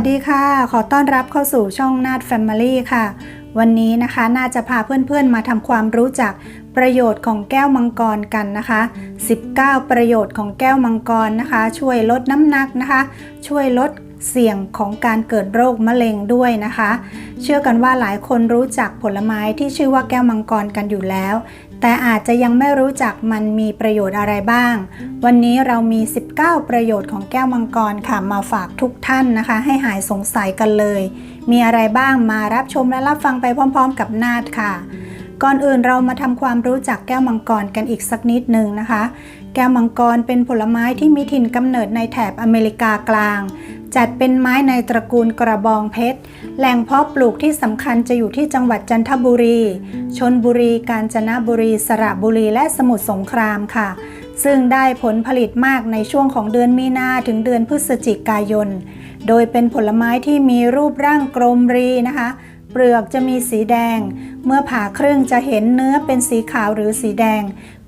วัสดีค่ะ ขอต้อนรับเข้าสู่ช่องนาดแฟมิลี่ค่ะ วันนี้นะคะน่าจะพาเพื่อนๆมาทำความรู้จักประโยชน์ของแก้วมังกรกันนะคะ 19 ประโยชน์ของแก้วมังกรนะคะ ช่วยลดน้ำหนักนะคะ ช่วยลดเสี่ยงของการเกิดโรคมะเร็งด้วยนะคะ เชื่อกันว่าหลายคนรู้จักผลไม้ที่ชื่อว่าแก้วมังกรกันอยู่แล้ว แต่อาจจะยังไม่รู้จักมันมีประโยชน์อะไรบ้าง วันนี้เรามี 19 ประโยชน์ของแก้วมังกรค่ะมาฝากทุกท่านนะคะ ให้หายสงสัยกันเลย มีอะไรบ้างมารับชมและรับฟังไปพร้อม ๆ กับนาดค่ะ ก่อนอื่นเรามาทำความรู้จักแก้วมังกรกันอีกสักนิดหนึ่งนะคะ ก้วมังกรเป็นผลไม้ที่มีถิ่นกำเนิดในแถบอเมริกากลาง จัดเป็นไม้ในตระกูลกระบองเพชร แหล่งเพาะปลูกที่สำคัญจะอยู่ที่จังหวัดจันทบุรี ชนบุรี กาญจนบุรี สระบุรี และสมุทรสงครามค่ะ ซึ่งได้ผลผลิตมากในช่วงของเดือนมีนาถึงเดือนพฤศจิกายน โดยเป็นผลไม้ที่มีรูปร่างกลมรีนะคะ ปลือกจะมีสีแดง เมื่อผ่าครึ่งจะเห็นเนื้อเป็นสีขาวหรือสีแดง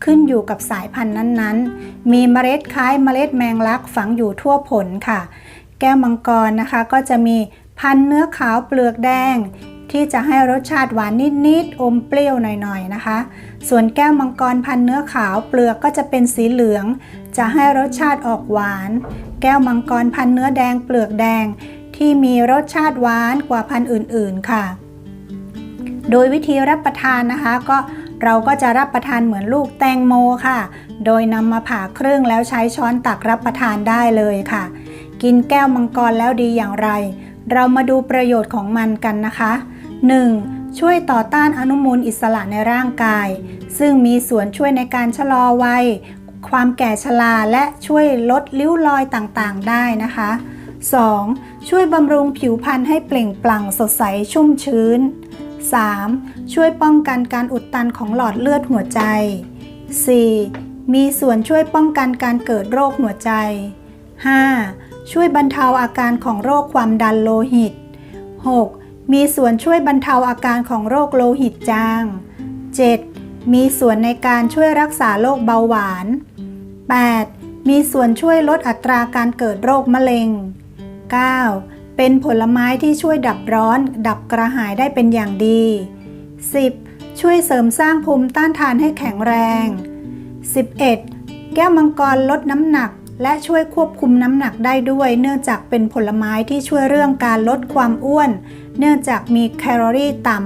ขึ้นอยู่กับสายพันธุ์นั้นๆ มีเมล็ดคล้ายเมล็ดแมงลักฝังอยู่ทั่วผลค่ะ แก้วมังกรนะคะก็จะมีพันธุ์เนื้อขาวเปลือกแดง ที่จะให้รสชาติหวานนิดๆ อมเปรี้ยวหน่อยๆนะคะ ส่วนแก้วมังกรพันธุ์เนื้อขาวเปลือกก็จะเป็นสีเหลือง จะให้รสชาติออกหวาน แก้วมังกรพันธุ์เนื้อแดงเปลือกแดง ที่มีรสชาติหวานกว่าพันธุ์อื่นๆค่ะ โดยวิธีรับประทานนะคะ ก็เราก็จะรับประทานเหมือนลูกแตงโมค่ะ โดยนำมาผ่าครึ่งแล้วใช้ช้อนตักรับประทานได้เลยค่ะ กินแก้วมังกรแล้วดีอย่างไร เรามาดูประโยชน์ของมันกันนะคะ 1. ช่วยต่อต้านอนุมูลอิสระในร่างกาย ซึ่งมีส่วนช่วยในการชะลอวัย ความแก่ชราและช่วยลดริ้วรอยต่างๆ ได้นะคะ 2. ช่วยบำรุงผิวพรรณให้เปล่งปลั่งสดใสชุ่มชื้น 3. ช่วยป้องกันการอุดตันของหลอดเลือดหัวใจ 4. มีส่วนช่วยป้องกันการเกิดโรคหัวใจ 5. ช่วยบรรเทาอาการของโรคความดันโลหิต 6. มีส่วนช่วยบรรเทาอาการของโรคโลหิตจาง 7. มีส่วนในการช่วยรักษาโรคเบาหวาน 8. มีส่วนช่วยลดอัตราการเกิดโรคมะเร็ง 9. เป็นผลไม้ที่ช่วยดับร้อน ดับกระหายได้เป็นอย่างดี 10. ช่วยเสริมสร้างภูมิต้านทานให้แข็งแรง 11. แก้วมังกรลดน้ำหนัก และช่วยควบคุมน้ำหนักได้ด้วย เนื่องจากเป็นผลไม้ที่ช่วยเรื่องการลดความอ้วน เนื่องจากมีแคลอรี่ต่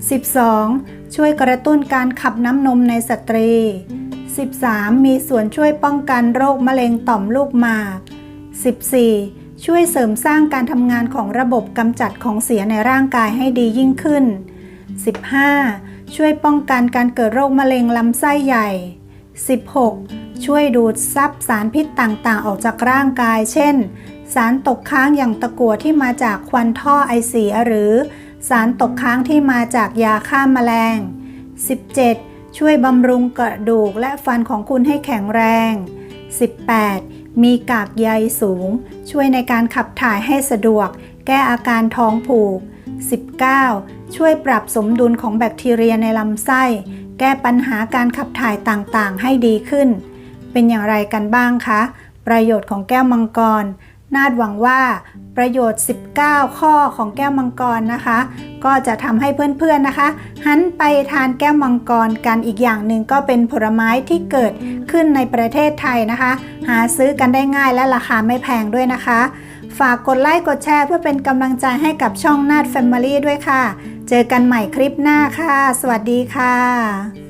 ำ 12. ช่วยกระตุ้นการขับน้ำนมในสตรี 13. มีส่วนช่วยป้องกันโรคมะเร็งต่อมลูกหมาก 14. ช่วยเสริมสร้างการทำงานของระบบกำจัดของเสียในร่างกายให้ดียิ่งขึ้น 15. ช่วยป้องกันการเกิดโรคมะเร็งลำไส้ใหญ่ 16. ช่วยดูดซับสารพิษต่างๆ ออกจากร่างกาย เช่น สารตกค้างอย่างตะกั่วที่มาจากควันท่อไอเสียหรือ สารตกค้างที่มาจากยาฆ่าแมลง 17. ช่วยบำรุงกระดูกและฟันของคุณให้แข็งแรง 18. มีกากใยสูง ช่วยในการขับถ่ายให้สะดวก แก้อาการท้องผูก 19. ช่วยปรับสมดุลของแบคทีเรียในลำไส้ แก้ปัญหาการขับถ่ายต่างๆ ให้ดีขึ้น เป็นอย่างไรกันบ้างคะ ประโยชน์ของแก้วมังกร นาดหวังว่าประโยชน์ 19 ข้อของแก้วมังกรนะคะ ก็จะทำให้เพื่อนๆนะคะ หันไปทานแก้วมังกรกันอีกอย่างหนึ่งก็เป็นผลไม้ที่เกิดขึ้นในประเทศไทยนะคะ หาซื้อกันได้ง่ายและราคาไม่แพงด้วยนะคะ ฝากกดไลค์กดแชร์เพื่อเป็นกำลังใจให้กับช่องนาดแฟมิลี่ด้วยค่ะ เจอกันใหม่คลิปหน้าค่ะ สวัสดีค่ะ